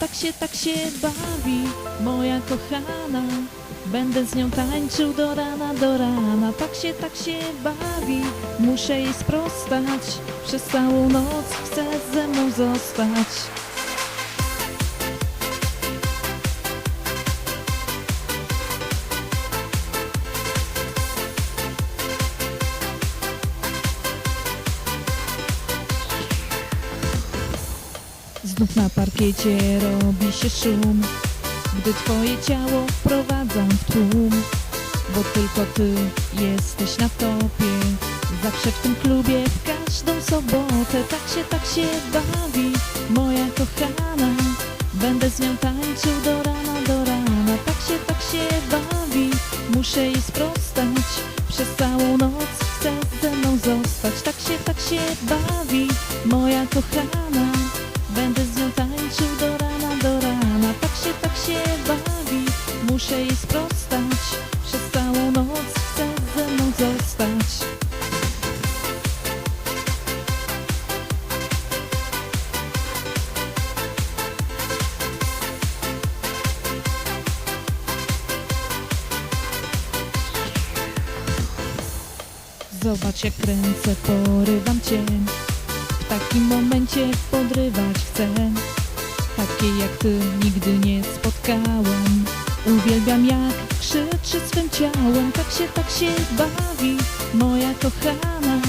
Tak się, tak się bawi, moja kochana. Będę z nią tańczył do rana, do rana. Tak się, tak się bawi, muszę jej sprostać. Przez całą noc chce ze mną zostać. Znów na parkiecie robi się szum, gdy twoje ciało wprowadzam w tłum. Bo tylko ty jesteś na topie, zawsze w tym klubie, w każdą sobotę. Tak się, tak się bawi, moja kochana. Będę z nią tańczył do rana, do rana. Tak się, tak się bawi, muszę jej sprostać. Przez całą noc chce ze mną zostać. Tak się, tak się bawi, moja kochana. Muszę jej sprostać. Przez całą noc chce ze mną zostać. Zobacz jak kręcę, porywam cię W takim momencie podrywać chcę Takiej jak ty nigdy nie spotkałem Uwielbiam jak krzyczy swym ciałem. Tak się, tak się bawi moja kochana.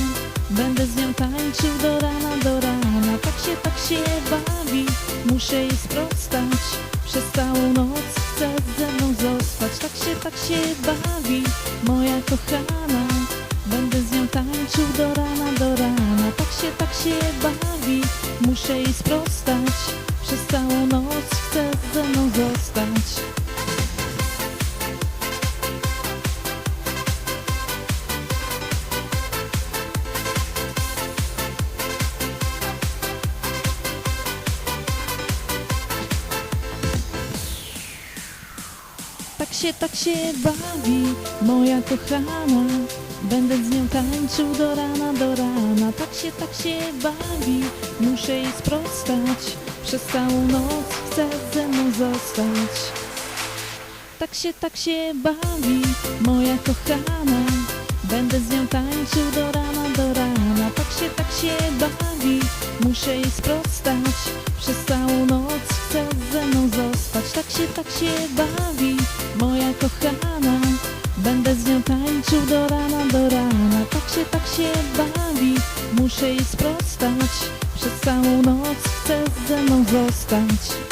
Będę z nią tańczył do rana, do rana. Tak się, tak się bawi Muszę jej sprostać. Przez całą noc chce ze mną zostać. Tak się, tak się bawi moja kochana. Będę z nią tańczył do rana, do rana. Tak się, tak się bawi Muszę jej sprostać Tak się, tak się bawi moja kochana. Będę z nią tańczył do rana, do rana. Tak się, tak się bawi Muszę jej sprostać. Przez całą noc chce ze mną zostać. Tak się, tak się bawi moja kochana. Będę z nią tańczył do rana, do rana. Tak się, tak się bawi Muszę jej sprostać. Przez całą noc chce ze mną zostać. Tak się, tak się bawi moja kochana Będę z nią tańczył do rana, do rana. Tak się, tak się bawi Muszę jej sprostać. Przez całą noc chce ze mną zostać